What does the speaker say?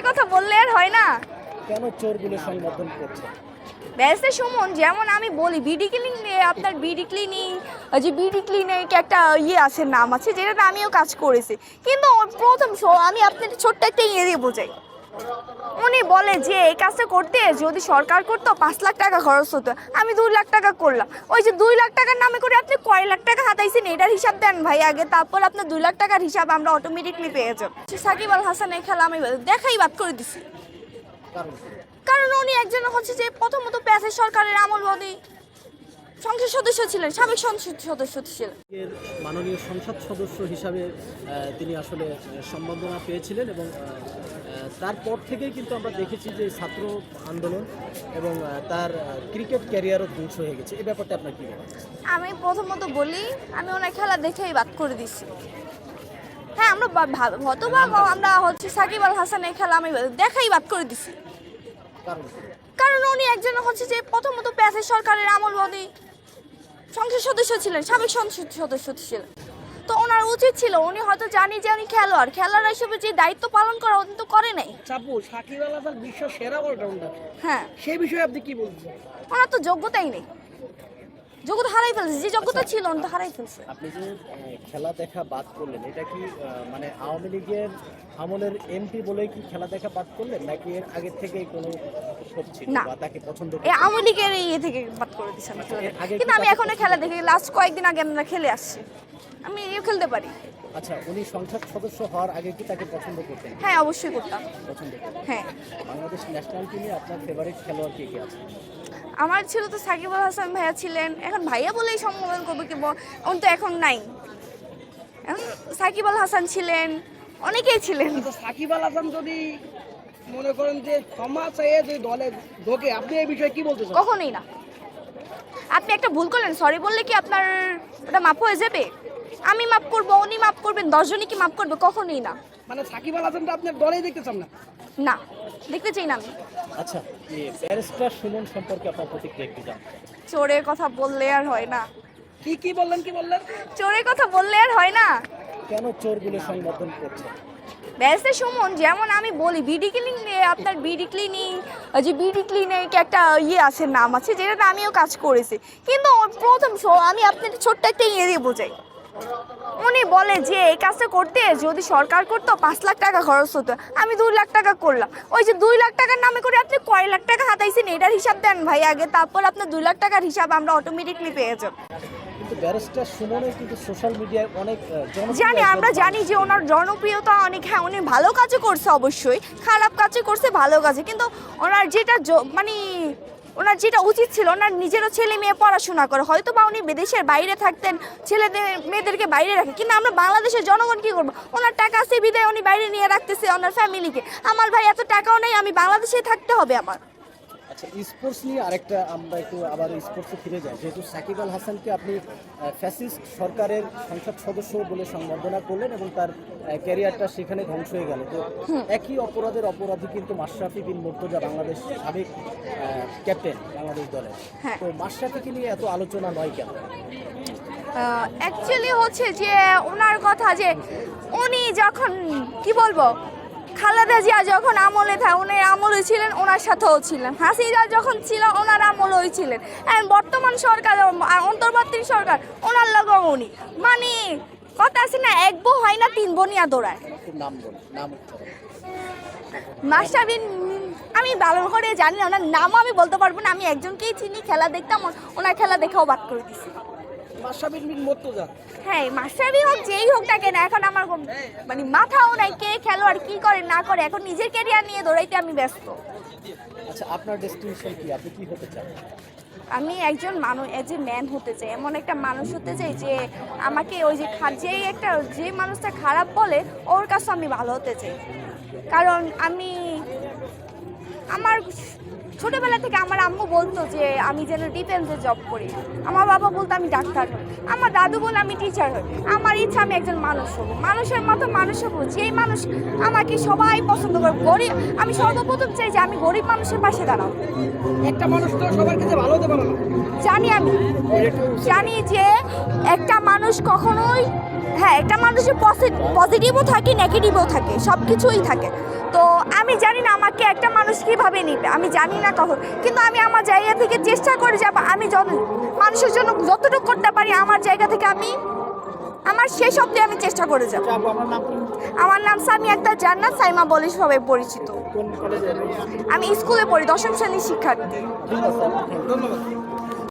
চোরের কথা বললে আর হয় না। কেন চোরগুলো সংবর্ধন করছে? ব্যারিস্টার সুমন যেমন আমি বলি বিডি ক্লিনিক আপনার বিডি ক্লিনিক যে বিডি ক্লিনিক একটা ইয়ে আছে নাম আছে যেটাতে আমিও কাজ করেছি। কিন্তু প্রথম শো- আমি আপনাকে ছোট্ট একটা ইয়ে দিয়ে বোঝাই। উনি বলে যে, এই কাজটা করতে যদি সরকার করতো, পাঁচ লাখ টাকা খরচ হতো। আমি দুই লাখ টাকা করলাম। ওই যে দুই লাখ টাকার নামে করে আপনি কয় লাখ টাকা হাতাইছেন, এটার হিসাব দেন ভাই আগে। তারপর আপনার দুই লাখ টাকার হিসাব আমরা অটোমেটিকলি পেয়ে যাব। সাকিব আল হাসানের খেলা আমি দেখাই বাদ করে দিছি। কারণ উনি একজন হচ্ছে যে প্রথমত প্যাসেজ সরকারের আমলবাদী। সংসদ সদস্য ছিলেন সাবেক সংসদ সদস্য ছিলেন। মাননীয় সংসদ সদস্য হিসাবে তিনি আসলে সম্বর্ধনা পেয়েছিলেন এবং তারপর থেকেই কিন্তু আমরা দেখেছি যে ছাত্র আন্দোলন এবং তার ক্রিকেট ক্যারিয়ারও ধ্বংস হয়ে গেছে। এই ব্যাপারটা আপনার কি আমি প্রথমত বলি আমি ওনার খেলা দেখেই বাদ করে দিছি। হ্যাঁ আমরা বা- ভাব- আমরা হচ্ছে সাকিব আল হাসানের খেলা আমি দেখাই বাদ করে দিছি। কারণ উনি একজন হচ্ছে যে প্রথমত প্যাসেজ সরকারের আমলবাদী। সংসদ সদস্য ছিলেন সাবেক সংসদ সদস্য ছিলেন। তো ওনার উচিত ছিল উনি হয়তো জানি যে উনি খেলোয়াড়। খেলোয়াড় হিসেবে যে দায়িত্ব পালন করা উনি তো করে নাই। চাপু সাকিব আল হাসান বিশ্ব সেরা অলরাউন্ডার হ্যাঁ। সেই বিষয়ে আপনি কি বলছেন ওনার তো যোগ্যতাই নেই। যোগ্যতা হারাই ফেলছে যে যোগ্যতা ছিল উনি তো হারাই ফেলছে। আপনি যে খেলা দেখা বাদ করলেন এটা কি মানে আওয়ামী লীগের আমলের এমপি বলে কি খেলা দেখা বাদ করলেন নাকি এর আগে থেকেই কোনো। তাকে পছন্দ করতেন? আওয়ামী লীগের ইয়ে থেকে বাদ করে দিচ্ছে আমি আগে কিন্তু আমি এখনও খেলা দেখি লাস্ট কয়েকদিন আগে আমরা খেলে আসছি। আমি এও খেলতে পারি। আচ্ছা উনি সংসদ সদস্য হওয়ার আগে কি তাকে পছন্দ করতেন? হ্যাঁ অবশ্যই করতাম। পছন্দ হ্যাঁ। বাংলাদেশ ন্যাশনাল টিমে আপনার ফেভারিট খেলোয়াড় কে কে আছে? আমার ছিল তো সাকিব আল হাসান ভাইয়া ছিলেন। এখন ভাইয়া বলেই সম্বোধন করব কি উনি তো এখন নাই। এখন সাকিব আল হাসান ছিলেন অনেকেই ছিলেন। সাকিবুল সাকিব আল হাসান যদি মনে করেন যে ক্ষমা চাইয়ে যদি দলে ঢোকে আপনি এই বিষয়ে কি বলতে চান? কখনোই না। আপনি একটা ভুল করলেন সরি বললে কি আপনার ওটা মাপ হয়ে যাবে? আমি মাপ করব উনি মাপ করবেন দশজনই কি মাপ করবে? কখনোই না। মানে সাকিব আল হাসানটা আপনার দলেই দেখতে চান না? না দেখতে চাই না আমি। আচ্ছা এই ব্যারিস্টার সুমন সম্পর্কে আপনার প্রতিক্রিয়া একটু জানতে চাই। চোরের কথা বললে আর হয় না। কি কি বললেন কি বললেন? চোরের কথা বললে আর হয় না। কেন চোরগুলো সংবর্ধন করছে? ব্যারিস্টার সুমন যেমন আমি বলি বিডি ক্লিনিক আপনার বিডি ক্লিনিক যে বিডি ক্লিনিক একটা ইয়ে আছে নাম আছে যেটাতে আমিও কাজ করেছি। কিন্তু প্রথম শো- আমি আপনাকে ছোট্ট একটা ইয়ে দিয়ে বোঝাই। উনি বলে যে এই কাজটা করতে যদি সরকার করতো পাঁচ লাখ টাকা খরচ হতো। আমি দুই লাখ টাকা করলাম। ওই যে দুই লাখ টাকার নামে করে আপনি কয় লাখ টাকা হাতাইছেন এটার হিসাব দেন ভাই আগে। তারপর আপনার দুই লাখ টাকার হিসাব আমরা অটোমেটিকলি পেয়ে যাব। কিন্তু ব্যারিস্টার সুমনের কিন্তু সোশ্যাল মিডিয়ায় অনেক জানি আমরা জানি যে ওনার জনপ্রিয়তা অনেক। হ্যাঁ উনি ভালো কাজও করছে অবশ্যই। খারাপ কাজও করছে ভালো কাজে কিন্তু ওনার যেটা মানে ওনার যেটা উচিত ছিল, ওনার নিজেরও ছেলে মেয়ে পড়াশোনা করে। হয়তো বা উনি বিদেশের বাইরে থাকতেন, ছেলেদের, মেয়েদেরকে বাইরে রাখে। কিন্তু আমরা বাংলাদেশের জনগণ কী করব? ওনার টাকা আছে, বিদায় উনি বাইরে নিয়ে রাখতেছে, ওনার ফ্যামিলিকে আমার ভাই এত টাকাও নেই, আমি বাংলাদেশে থাকতে হবে আমার। আচ্ছা স্পোর্টস নিয়ে আরেকটা আমরা একটু আবার স্পোর্টসে ফিরে যাই। যেহেতু সাকিব আল হাসানকে আপনি ফ্যাসিস্ট সরকারের সংসদ সদস্য বলে সম্বর্ধনা করলেন এবং তার ক্যারিয়ারটা সেখানে ধ্বংস হয়ে গেল। তো একই অপরাধের অপরাধী কিন্তু মাশরাফি বিন মুর্তজা বাংলাদেশ সাবেক ক্যাপ্টেন বাংলাদেশ দলের। হ্যাঁ। তো মাশরাফিকে নিয়ে এত আলোচনা নয় কেন? অ্যাকচুয়ালি হচ্ছে যে ওনার কথা যে উনি যখন কি বলব খালেদা জিয়া যখন আমলে থাকে উনি আমলে ছিলেন ওনার সাথেও ছিলেন। হাসিনা যখন ছিল ওনার আমলেও ছিলেন। এখন বর্তমান সরকার অন্তর্বর্তী সরকার ওনার লগেও উনি। মানে কথা আছে না এক বউ হয় না তিন বনিয়া দৌড়ায়। মাস্টারবিন আমি ভালো করে জানি না ওনার নামও আমি বলতে পারব না। আমি একজনকেই চিনি খেলা দেখতাম ওনার খেলা দেখেও বাদ করে দিছি। হ্যাঁ মাস্টারই হোক যেই হোক না কেন এখন আমার মানে মাথাও নাই কে খেলোয়াড় কি করে না করে এখন নিজের ক্যারিয়ার নিয়ে দৌড়াইতে আমি ব্যস্ত। আচ্ছা আপনার ডেস্টিনেশন কি? আপনি কি হতে চান? আমি একজন মানুষ এজ এ ম্যান হতে চাই এমন একটা মানুষ হতে চাই যে আমাকে ওই যে যেই একটা যে মানুষটা খারাপ বলে ওর কাছে আমি ভালো হতে চাই। কারণ আমি আমার ছোটবেলা থেকে আমার আম্মু বলতো যে আমি যেন ডিফেন্সে জব করি। আমার বাবা বলতো আমি ডাক্তার হই। আমার দাদু বলে আমি টিচার হই। আমার ইচ্ছা আমি একজন মানুষ হব। মানুষের মতো মানুষ হব যেই মানুষ আমাকে সবাই পছন্দ করে। গরিব আমি সর্বপ্রথম চাই যে আমি গরিব মানুষের পাশে দাঁড়াবো। একটা মানুষ তো সবার কাছে ভালো হতে পারে না। জানি আমি। জানি যে একটা মানুষ কখনোই হ্যাঁ একটা মানুষের পজিটিভও থাকে নেগেটিভও থাকে সব কিছুই থাকে। তো আমি জানি না আমাকে একটা মানুষ কীভাবে নিবে আমি জানি না কখন কিন্তু আমি আমার জায়গা থেকে চেষ্টা করে যাব আমি যত মানুষের জন্য যতটুকু করতে পারি আমার জায়গা থেকে আমি আমার শেষ অব্দি আমি চেষ্টা করে যাব। আমার নাম কি? আমার নাম সামি আক্তার জান্নাত সাইমা বলে সবাই পরিচিত। আমি স্কুলে পড়ি দশম শ্রেণির শিক্ষার্থী। ধন্যবাদ।